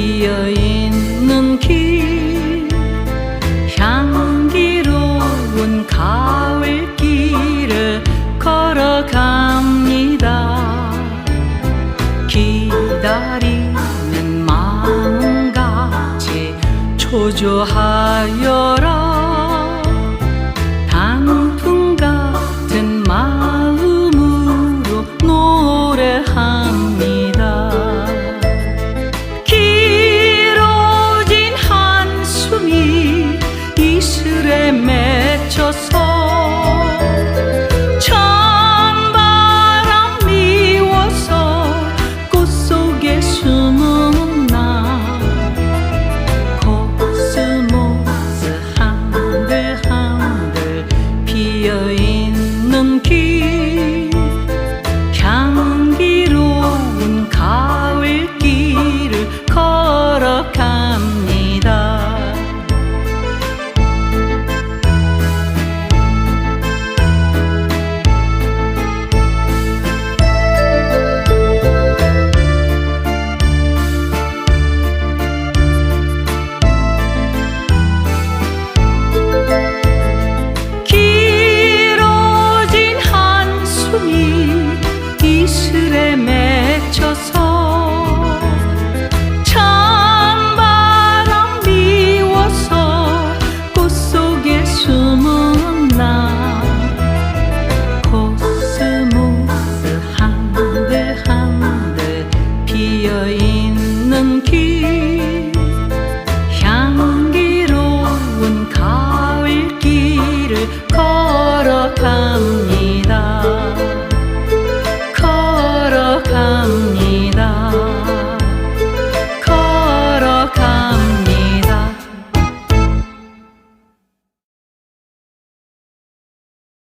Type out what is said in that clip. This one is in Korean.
비어있는 길 향기로운 가을길을 걸어갑니다. 기다리는 마음같이 초조하여라. 맺혀서